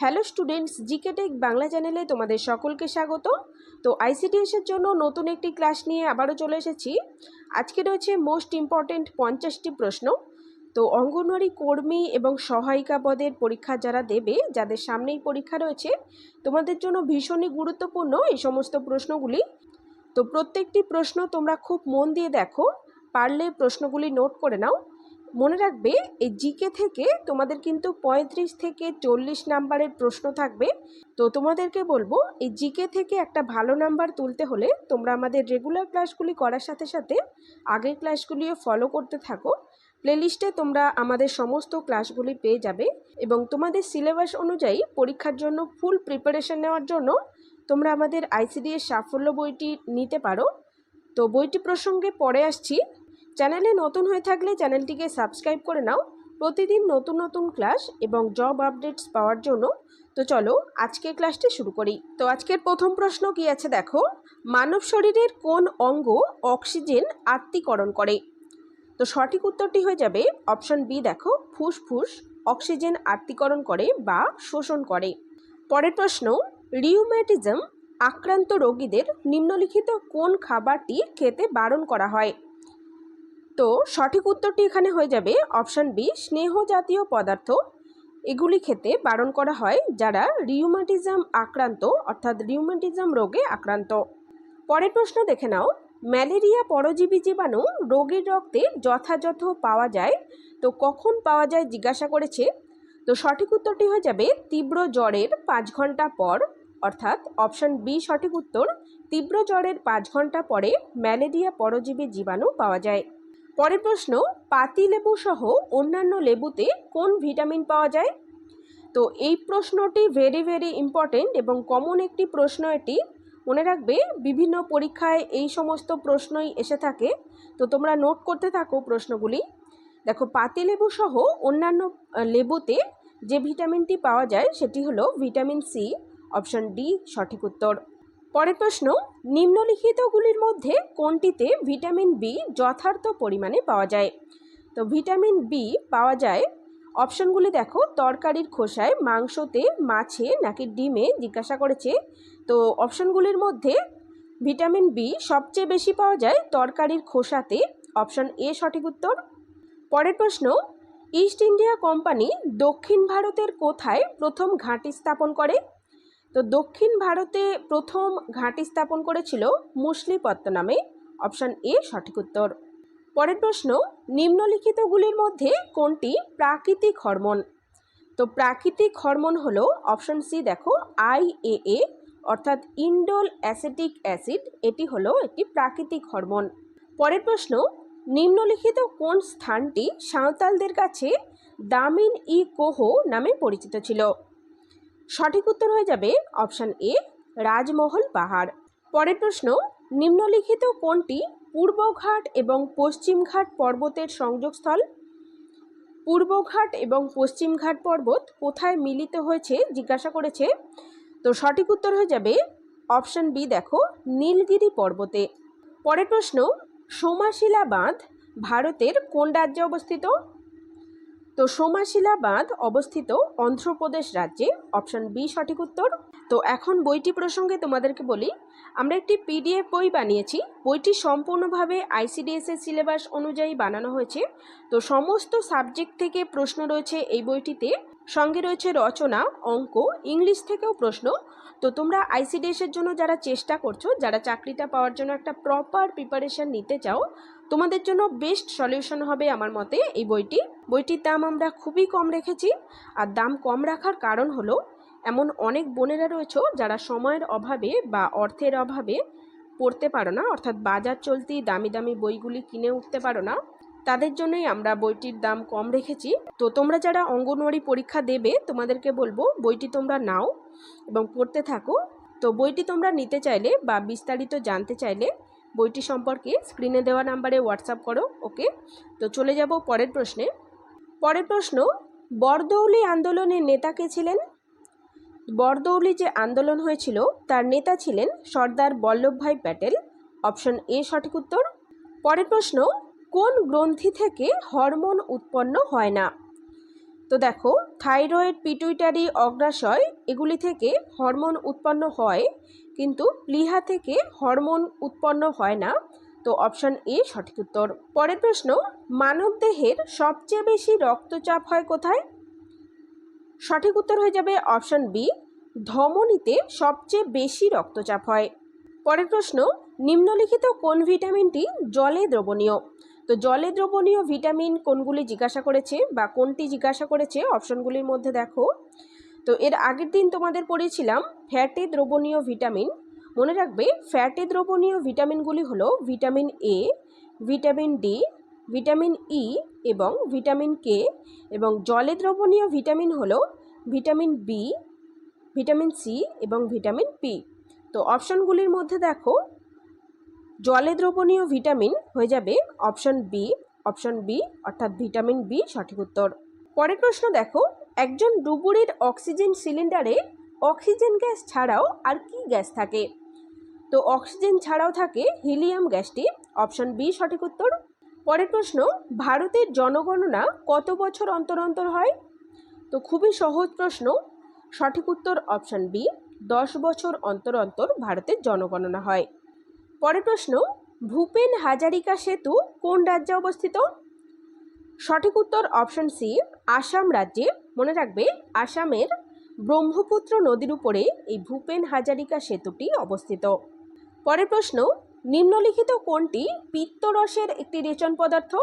Hello students, GK tech Bangla চ্যানেলে তোমাদের সকলকে স্বাগত। তো আইসিডিএসের জন্য নতুন একটি ক্লাস নিয়ে আবারও চলে এসেছি। আজকে রয়েছে মোস্ট ইম্পর্ট্যান্ট পঞ্চাশটি প্রশ্ন। তো অঙ্গনওয়াড়ি কর্মী এবং সহায়িকা পদের পরীক্ষা যারা দেবে, যাদের সামনেই পরীক্ষা রয়েছে, তোমাদের জন্য ভীষণই গুরুত্বপূর্ণ এই সমস্ত প্রশ্নগুলি। তো প্রত্যেকটি প্রশ্ন তোমরা খুব মন দিয়ে দেখো, পারলে প্রশ্নগুলি নোট করে নাও। মনে রাখবে, এই জিকে থেকে তোমাদের কিন্তু পঁয়ত্রিশ থেকে চল্লিশ নাম্বারের প্রশ্ন থাকবে। তো তোমাদেরকে বলব, এই জিকে থেকে একটা ভালো নাম্বার তুলতে হলে তোমরা আমাদের রেগুলার ক্লাসগুলি করার সাথে সাথে আগের ক্লাসগুলিও ফলো করতে থাকো। প্লেলিস্টে তোমরা আমাদের সমস্ত ক্লাসগুলি পেয়ে যাবে এবং তোমাদের সিলেবাস অনুযায়ী পরীক্ষার জন্য ফুল প্রিপারেশন নেওয়ার জন্য তোমরা আমাদের আইসিডিএস সাফল্য বইটি নিতে পারো। তো বইটি প্রসঙ্গে পরে আসছি। চ্যানেলে নতুন হয়ে থাকলে চ্যানেলটিকে সাবস্ক্রাইব করে নাও। প্রতিদিন নতুন নতুন ক্লাস এবং জব আপডেটস পাওয়ার জন্য। তো চলো আজকের ক্লাসটি শুরু করি। তো আজকের প্রথম প্রশ্ন কি আছে দেখো? মানব শরীরের কোন অঙ্গ অক্সিজেন আত্মীকরণ করে? তো সঠিক উত্তরটি হয়ে যাবে অপশন বি দেখো, ফুসফুস অক্সিজেন আত্মীকরণ করে বা শোষণ করে। পরের প্রশ্ন, রিউম্যাটিজম আক্রান্ত রোগীদের নিম্নলিখিত কোন খাবারটি খেতে বারণ করা হয়? তো সঠিক উত্তরটি এখানে হয়ে যাবে অপশান বি, স্নেহ জাতীয় পদার্থ। এগুলি খেতে বারণ করা হয় যারা রিউমাটিজম আক্রান্ত, অর্থাৎ রিউমাটিজম রোগে আক্রান্ত। পরের প্রশ্ন দেখে নাও। ম্যালেরিয়া পরজীবী জীবাণু রোগীর রক্তে যথাযথ পাওয়া যায়? তো কখন পাওয়া যায় জিজ্ঞাসা করেছে? তো সঠিক উত্তরটি হয়ে যাবে তীব্র জ্বরের পাঁচ ঘণ্টা পর। অর্থাৎ অপশান বি, সঠিক উত্তর, তীব্র জ্বরের পাঁচ ঘণ্টা পরে ম্যালেরিয়া পরজীবী জীবাণু পাওয়া যায়। পরের প্রশ্ন, পাতি লেবু সহ অন্যান্য লেবুতে কোন ভিটামিন পাওয়া যায়? তো এই প্রশ্নটি ভেরি ভেরি ইম্পর্টেন্ট এবং কমন একটি প্রশ্ন এটি। মনে রাখবে, বিভিন্ন পরীক্ষায় এই সমস্ত প্রশ্নই এসে থাকে। তো তোমরা নোট করতে থাকো প্রশ্নগুলি। দেখো পাতিলেবু সহ অন্যান্য লেবুতে যে ভিটামিনটি পাওয়া যায় সেটি হলো ভিটামিন সি, অপশন ডি, সঠিক উত্তর। পরের প্রশ্ন, নিম্নলিখিতগুলির মধ্যে কোনটিতে ভিটামিন বি যথার্থ পরিমাণে পাওয়া যায়? তো ভিটামিন বি পাওয়া যায়, অপশনগুলি দেখো, তরকারির খোসায় মাংসতে, মাছে নাকি ডিমে জিজ্ঞাসা করেছে। তো অপশনগুলির মধ্যে ভিটামিন বি সবচেয়ে বেশি পাওয়া যায়, তরকারির খোসাতে, অপশন এ সঠিক উত্তর। পরের প্রশ্ন, ইস্ট ইন্ডিয়া কোম্পানি দক্ষিণ ভারতের কোথায় প্রথম ঘাঁটি স্থাপন করে? তো দক্ষিণ ভারতে প্রথম ঘাঁটি স্থাপন করেছিল মুসলিপত্তনামে, অপশান এ, সঠিক উত্তর। পরের প্রশ্ন, নিম্নলিখিতগুলির মধ্যে কোনটি প্রাকৃতিক হরমোন? তো প্রাকৃতিক হরমোন হলো অপশন সি, দেখো, আই এ এ, অর্থাৎ ইন্ডোল অ্যাসিটিক অ্যাসিড, এটি হলো একটি প্রাকৃতিক হরমোন। পরের প্রশ্ন, নিম্নলিখিত কোন স্থানটি সাঁওতালদের কাছে দামিন ই কোহ নামে পরিচিত ছিল? সঠিক উত্তর হয়ে যাবে অপশান এ, রাজমহল পাহাড়। পরের প্রশ্ন, নিম্নলিখিত কোনটি পূর্বঘাট এবং পশ্চিমঘাট পর্বতের সংযোগস্থল? পূর্বঘাট এবং পশ্চিমঘাট পর্বত কোথায় মিলিত হয়েছে জিজ্ঞাসা করেছে। তো সঠিক উত্তর হয়ে যাবে অপশান বি দেখো, নীলগিরি পর্বতে। পরের প্রশ্ন সোমাশিলা বাঁধ ভারতের কোন রাজ্যে অবস্থিত? তো সোমাশিলা বাঁধ অবস্থিত অন্ধ্রপ্রদেশ রাজ্যে, অপশন বি সঠিক উত্তর। তো এখন বইটি প্রসঙ্গে তোমাদেরকে বলি, আমরা একটি পিডিএফ বই বানিয়েছি, বইটি সম্পূর্ণভাবে আইসিডিএস এর সিলেবাস অনুযায়ী বানানো হয়েছে। তো সমস্ত সাবজেক্ট থেকে প্রশ্ন রয়েছে এই বইটিতে, সঙ্গে রয়েছে রচনা, অঙ্ক, ইংলিশ থেকেও প্রশ্ন। তো তোমরা আইসিডিএস এর জন্য যারা চেষ্টা করছ, যারা চাকরিটা পাওয়ার জন্য একটা প্রপার প্রিপারেশন নিতে চাও তোমাদের জন্য বেস্ট সলিউশন হবে আমার মতে এই বইটি। বইটির দাম আমরা খুবই কম রেখেছি আর দাম কম রাখার কারণ হলো এমন অনেক বোনেরা রয়েছে যারা সময়ের অভাবে বা অর্থের অভাবে পড়তে পারো না, অর্থাৎ বাজার চলতি দামি দামি বইগুলি কিনে উঠতে পারো না। তাদের জন্যই আমরা বইটির দাম কম রেখেছি। তো তোমরা যারা অঙ্গনওয়াড়ি পরীক্ষা দেবে, তোমাদেরকে বলব বইটি তোমরা নাও এবং পড়তে থাকো। তো বইটি তোমরা নিতে চাইলে বা বিস্তারিত জানতে চাইলে বইটি সম্পর্কে স্ক্রিনে দেওয়া নাম্বারে হোয়াটসঅ্যাপ করো, ওকে? তো চলে যাব পরের প্রশ্নে। পরের প্রশ্ন, বরদৌলি আন্দোলনের নেতা কে ছিলেন? বরদৌলি যে আন্দোলন হয়েছিল, তার নেতা ছিলেন সর্দার বল্লভভাই প্যাটেল। অপশন এ সঠিক উত্তর। পরের প্রশ্ন, কোন গ্রন্থি থেকে হরমোন উৎপন্ন হয় না? তো দেখো, থাইরয়েড, পিটুইটারি অগ্রাশয় এগুলি থেকে হরমোন উৎপন্ন হয় কিন্তু প্লিহা থেকে হরমোন উৎপন্ন হয় না। তো অপশন এ সঠিক উত্তর। পরের প্রশ্ন মানবদেহের সবচেয়ে বেশি রক্তচাপ হয় কোথায়? সঠিক উত্তর হয়ে যাবে অপশন বি, ধমনীতে সবচেয়ে বেশি রক্তচাপ হয়। পরের প্রশ্ন, নিম্নলিখিত কোন ভিটামিনটি জলে দ্রবণীয়? তো জলে দ্রবণীয় ভিটামিন কোনগুলি জিজ্ঞাসা করেছে বা কোনটি জিজ্ঞাসা করেছে? অপশনগুলির মধ্যে দেখো। তো এর আগের দিন তোমাদের পড়েছিলাম ফ্যাটে দ্রবণীয় ভিটামিন মনে রাখবে ফ্যাটে দ্রবণীয় ভিটামিনগুলি হলো vitamin A vitamin D vitamin E এবং ভিটামিন কে এবং জলে দ্রবণীয় ভিটামিন হলো ভিটামিন বি ভিটামিন সি এবং ভিটামিন পি তো অপশনগুলির মধ্যে দেখো, জলে দ্রবণীয় ভিটামিন হয়ে যাবে অপশন বি অপশন বি অর্থাৎ ভিটামিন বি সঠিক উত্তর। পরের প্রশ্ন দেখো একজন ডুবুরির অক্সিজেন সিলিন্ডারে অক্সিজেন গ্যাস ছাড়াও আর কি গ্যাস থাকে? তো অক্সিজেন ছাড়াও থাকে হিলিয়াম গ্যাসটি। অপশন বি, সঠিক উত্তর। পরের প্রশ্ন, ভারতের জনগণনা কত বছর অন্তর অন্তর হয়? তো খুবই সহজ প্রশ্ন। সঠিক উত্তর অপশন বি, দশ বছর অন্তর অন্তর ভারতের জনগণনা হয়। পরের প্রশ্ন, ভূপেন হাজারিকা সেতু কোন রাজ্যে অবস্থিত? সঠিক উত্তর অপশন সি, আসাম রাজ্যে, মনে রাখবে, আসামের ব্রহ্মপুত্র নদীর উপরে এই ভূপেন হাজারিকা সেতুটি অবস্থিত। পরের প্রশ্ন, নিম্নলিখিত কোনটি পিত্তরসের একটি রেচন পদার্থ?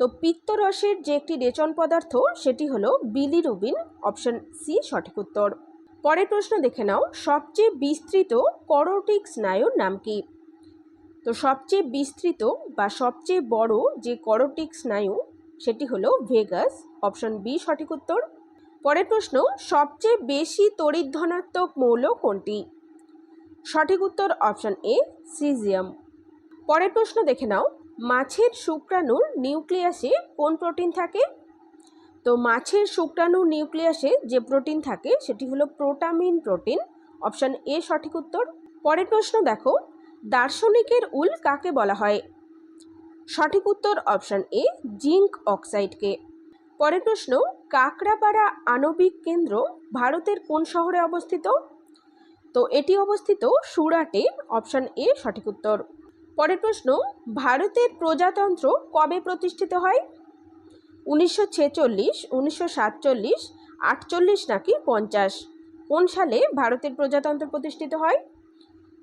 তো পিত্তরসের যে একটি রেচন পদার্থ, সেটি হলো বিলিরুবিন, অপশন সি, সঠিক উত্তর। পরের প্রশ্ন দেখে নাও, সবচেয়ে বিস্তৃত করোটিক স্নায়ুর নাম কি? তো সবচেয়ে বিস্তৃত বা সবচেয়ে বড় যে করোটিক স্নায়ু সেটি হলো ভেগাস, অপশন বি সঠিক উত্তর। পরের প্রশ্ন, সবচেয়ে বেশি তড়িৎ ধনাত্মক মৌল কোনটি? সঠিক উত্তর অপশন এ, সিজিয়াম। পরের প্রশ্ন দেখে নাও, মাছের শুক্রাণুর নিউক্লিয়াসে কোন প্রোটিন থাকে? তো মাছের শুক্রাণুর নিউক্লিয়াসে যে প্রোটিন থাকে, সেটি হলো প্রোটামিন প্রোটিন, অপশন এ সঠিক উত্তর। পরের প্রশ্ন দেখো, দার্শনিকের উল কাকে বলা হয়? সঠিক উত্তর অপশান এ, জিঙ্ক অক্সাইডকে। পরের প্রশ্ন, কাকড়াপাড়া আণবিক কেন্দ্র ভারতের কোন শহরে অবস্থিত? তো এটি অবস্থিত সুরাটে, অপশান এ, সঠিক উত্তর। পরের প্রশ্ন, ভারতের প্রজাতন্ত্র কবে প্রতিষ্ঠিত হয়? উনিশশো ছেচল্লিশ, উনিশশো সাতচল্লিশ, আটচল্লিশ নাকি পঞ্চাশ? কোন সালে ভারতের প্রজাতন্ত্র প্রতিষ্ঠিত হয়?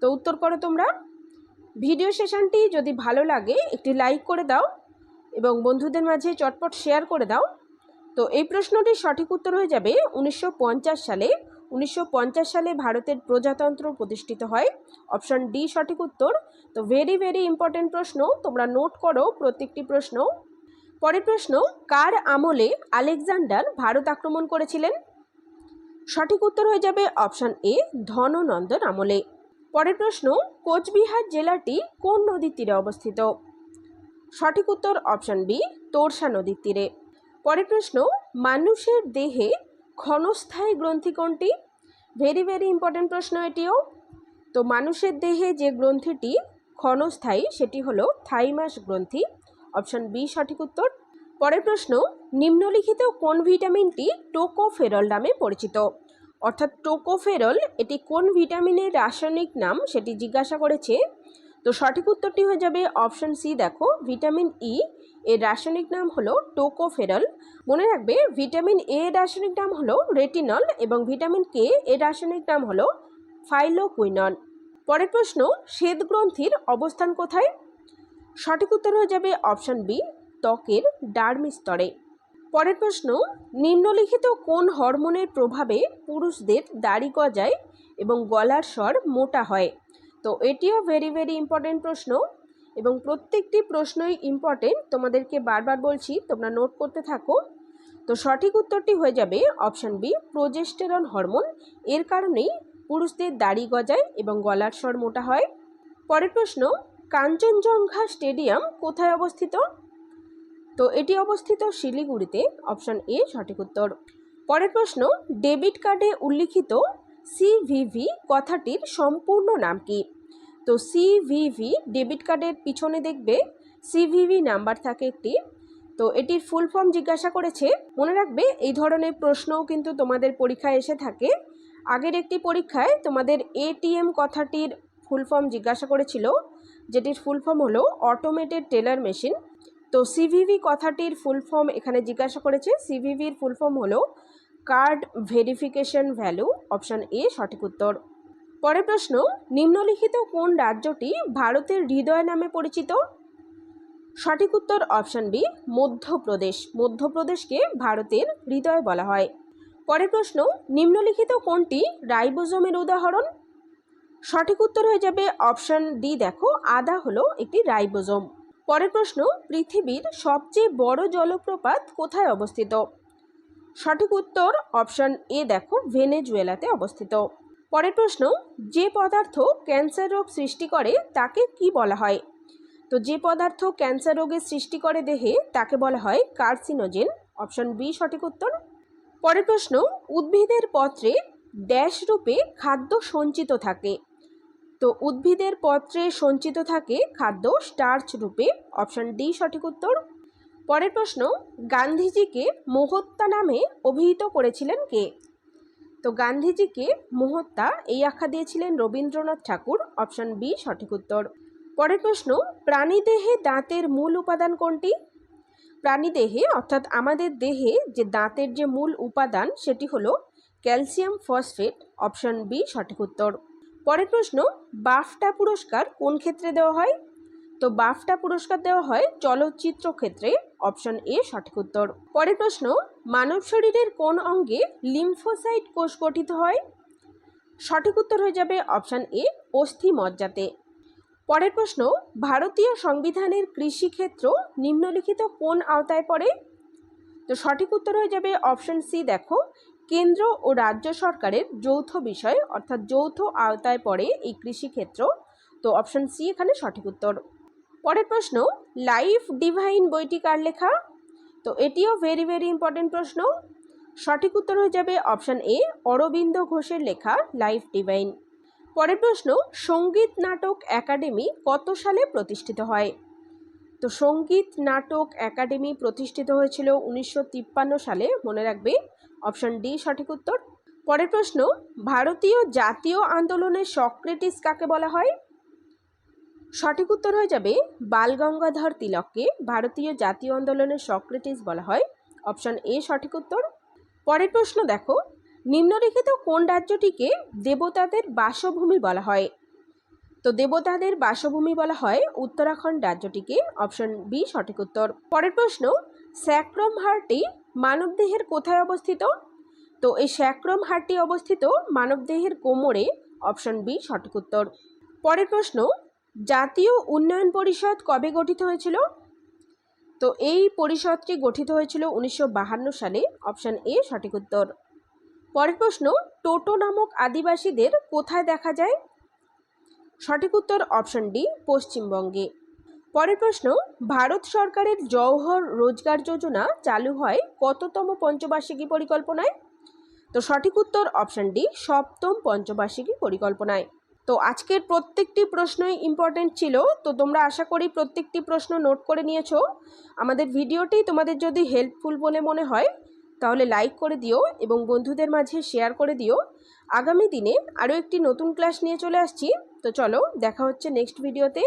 তো উত্তর করো তোমরা। ভিডিও সেশনটি যদি ভালো লাগে, একটি লাইক করে দাও এবং বন্ধুদের মাঝে চটপট শেয়ার করে দাও। তো এই প্রশ্নটির সঠিক উত্তর হয়ে যাবে উনিশশো পঞ্চাশ সালে। উনিশশো পঞ্চাশ সালে ভারতের প্রজাতন্ত্র প্রতিষ্ঠিত হয়। অপশান ডি সঠিক উত্তর। তো ভেরি ভেরি ইম্পর্টেন্ট প্রশ্ন। তোমরা নোট করো প্রত্যেকটি প্রশ্ন। পরের প্রশ্ন, কার আমলে আলেকজান্ডার ভারত আক্রমণ করেছিলেন? সঠিক উত্তর হয়ে যাবে অপশান এ, ধননন্দন আমলে। পরের প্রশ্ন, কোচবিহার জেলাটি কোন নদীর তীরে অবস্থিত? সঠিক উত্তর অপশন বি তোরসা নদীর তীরে। পরের প্রশ্ন, মানুষের দেহে ক্ষণস্থায়ী গ্রন্থি কোনটি? ভেরি ভেরি ইম্পর্টেন্ট প্রশ্ন এটিও। তো মানুষের দেহে যে গ্রন্থিটি ক্ষণস্থায়ী, সেটি হলো থাইমাস গ্রন্থি। অপশন বি সঠিক উত্তর। পরের প্রশ্ন, নিম্নলিখিত কোন ভিটামিনটি টোকোফেরল নামে পরিচিত? অর্থাৎ টোকোফেরল, এটি কোন ভিটামিনের রাসায়নিক নাম সেটি জিজ্ঞাসা করেছে? তো সঠিক উত্তরটি হয়ে যাবে অপশন সি, দেখো। ভিটামিন ই এর রাসায়নিক নাম হলো টোকোফেরল। মনে রাখবে, ভিটামিন এ এর রাসায়নিক নাম হলো রেটিনল এবং ভিটামিন কে এর রাসায়নিক নাম হলো ফাইলোকুইনন পরের প্রশ্ন, শ্বেত গ্রন্থির অবস্থান কোথায়? সঠিক উত্তর হয়ে যাবে অপশন বি ত্বকের ডার্মি স্তরে। পরের প্রশ্ন, নিম্নলিখিত কোন হরমোনের প্রভাবে পুরুষদের দাড়ি গজায় এবং গলার স্বর মোটা হয়? তো এটিও ভেরি ভেরি ইম্পর্টেন্ট প্রশ্ন এবং প্রত্যেকটি প্রশ্নই ইম্পর্টেন্ট তোমাদেরকে বারবার বলছি, তোমরা নোট করতে থাকো। তো সঠিক উত্তরটি হয়ে যাবে অপশান বি প্রোজেস্টেরন হরমোন এর কারণেই পুরুষদের দাড়ি গজায় এবং গলার স্বর মোটা হয়। পরের প্রশ্ন, কাঞ্চনজঙ্ঘা স্টেডিয়াম কোথায় অবস্থিত? তো এটি অবস্থিত শিলিগুড়িতে অপশন এ সঠিক উত্তর। পরের প্রশ্ন ডেবিট কার্ডে উল্লিখিত সিভিভি কথাটির সম্পূর্ণ নাম কি? তো সিভিভি ডেবিট কার্ডের পিছনে দেখবে সিভিভি নাম্বার থাকে একটি। তো এটির ফুল ফর্ম জিজ্ঞাসা করেছে, মনে রাখবে এই ধরনের প্রশ্নও কিন্তু তোমাদের পরীক্ষায় এসে থাকে। আগের একটি পরীক্ষায় তোমাদের এটিএম কথাটির ফুল ফর্ম জিজ্ঞাসা করেছিল, যেটির ফুল ফর্ম হলো অটোমেটেড টেলার মেশিন তো সিভিভি কথাটির ফুল ফর্ম এখানে জিজ্ঞাসা করেছে। সিভিভির ফুল ফর্ম হলো card verification value option A সঠিক উত্তর। পরের প্রশ্ন, নিম্নলিখিত কোন রাজ্যটি ভারতের হৃদয় নামে পরিচিত? সঠিক উত্তর অপশান বি মধ্যপ্রদেশ। মধ্যপ্রদেশকে ভারতের হৃদয় বলা হয়। পরের প্রশ্ন, নিম্নলিখিত কোনটি রাইবোজোমের উদাহরণ? সঠিক উত্তর হয়ে যাবে অপশান ডি দেখো। আদা হলো একটি রাইবোজোম। পরের প্রশ্ন, পৃথিবীর সবচেয়ে বড় জলপ্রপাত কোথায় অবস্থিত? সঠিক উত্তর অপশান এ দেখো, ভেনেজুয়েলাতে অবস্থিত। পরের প্রশ্ন, যে পদার্থ ক্যান্সার রোগ সৃষ্টি করে তাকে কি বলা হয়? তো যে পদার্থ ক্যান্সার রোগের সৃষ্টি করে দেহে, তাকে বলা হয় কার্সিনোজেন। অপশন বি, সঠিক উত্তর। পরের প্রশ্ন, উদ্ভিদের পত্রে ড্যাশ রূপে খাদ্য সঞ্চিত থাকে। তো উদ্ভিদের পত্রে সঞ্চিত থাকে খাদ্য স্টার্চ রূপে অপশান ডি সঠিক উত্তর। পরের প্রশ্ন, গান্ধীজিকে মহত্তা নামে অভিহিত করেছিলেন কে? তো গান্ধীজিকে মহত্তা এই আখ্যা দিয়েছিলেন রবীন্দ্রনাথ ঠাকুর অপশান বি সঠিক উত্তর। পরের প্রশ্ন, প্রাণীদেহে দাঁতের মূল উপাদান কোনটি? প্রাণীদেহে, অর্থাৎ আমাদের দেহে যে দাঁতের যে মূল উপাদান সেটি হলো ক্যালসিয়াম ফসফেট অপশন বি সঠিক উত্তর। পরের প্রশ্ন, বাফটা পুরস্কার কোন ক্ষেত্রে দেওয়া হয়? তো বাফটা পুরস্কার দেওয়া হয় চলচ্চিত্র ক্ষেত্রে, অপশন এ সঠিক উত্তর। পরের প্রশ্ন, মানব শরীরের কোন অঙ্গে লিম্ফোসাইট কোষ গঠিত হয়? সঠিক উত্তর হয়ে যাবে অপশন এ অস্থি মজ্জাতে পরের প্রশ্ন, ভারতীয় সংবিধানের কৃষিক্ষেত্র নিম্নলিখিত কোন আওতায় পড়ে? তো সঠিক উত্তর হয়ে যাবে অপশন সি, দেখো কেন্দ্র ও রাজ্য সরকারের যৌথ বিষয়, অর্থাৎ যৌথ আওতায় পড়ে এই কৃষিক্ষেত্র। তো অপশন সি এখানে সঠিক উত্তর। পরের প্রশ্ন লাইফ ডিভাইন বইটি কার লেখা? তো এটিও ভেরি ভেরি ইম্পর্টেন্ট প্রশ্ন। সঠিক উত্তর হয়ে যাবে অপশান এ অরবিন্দ ঘোষের লেখা লাইফ ডিভাইন পরের প্রশ্ন, সংগীত নাটক একাডেমি কত সালে প্রতিষ্ঠিত হয়? তো সংগীত নাটক একাডেমি প্রতিষ্ঠিত হয়েছিল উনিশশো তিপ্পান্ন সালে, মনে রাখবে। অপশন ডি, সঠিক উত্তর। পরের প্রশ্ন, ভারতীয় জাতীয় আন্দোলনের সক্রেটিস কাকে বলা হয়? সঠিক উত্তর হয়ে যাবে বালগঙ্গাধর তিলককে ভারতীয় জাতীয় আন্দোলনের সক্রেটিস বলা হয়। অপশন এ, সঠিক উত্তর। পরের প্রশ্ন দেখো, নিম্নলিখিত কোন রাজ্যটিকে দেবতাদের বাসভূমি বলা হয়? তো দেবতাদের বাসভূমি বলা হয় উত্তরাখণ্ড রাজ্যটিকে। অপশন বি, সঠিক উত্তর। পরের প্রশ্ন স্যাক্রম হারটি মানবদেহের কোথায় অবস্থিত? তো এই স্যাক্রম হারটি অবস্থিত মানবদেহের কোমরে, অপশন বি, সঠিক উত্তর। পরের প্রশ্ন, জাতীয় উন্নয়ন পরিষদ কবে গঠিত হয়েছিল? তো এই পরিষদটি গঠিত হয়েছিল উনিশশো সালে, অপশন এ, সঠিক উত্তর। পরের প্রশ্ন, টোটো নামক আদিবাসীদের কোথায় দেখা যায়? সঠিক উত্তর, অপশন ডি, পশ্চিমবঙ্গে। পরের প্রশ্ন, ভারত সরকারের জওহর রোজগার যোজনা চালু হয় কততম পঞ্চবার্ষিকী পরিকল্পনায়? তো সঠিক উত্তর অপশন ডি, সপ্তম পঞ্চবার্ষিকী পরিকল্পনায়। তো আজকের প্রত্যেকটি প্রশ্নই ইম্পর্টেন্ট ছিল, তো তোমরা আশা করি প্রত্যেকটি প্রশ্ন নোট করে নিয়েছো। আমাদের ভিডিওটি তোমাদের যদি হেল্পফুল বলে মনে হয়, তাহলে লাইক করে দিও এবং বন্ধুদের মাঝে শেয়ার করে দিও। আগামী দিনে আরও একটি নতুন ক্লাস নিয়ে চলে আসছি, তো চলো দেখা হচ্ছে নেক্সট ভিডিওতে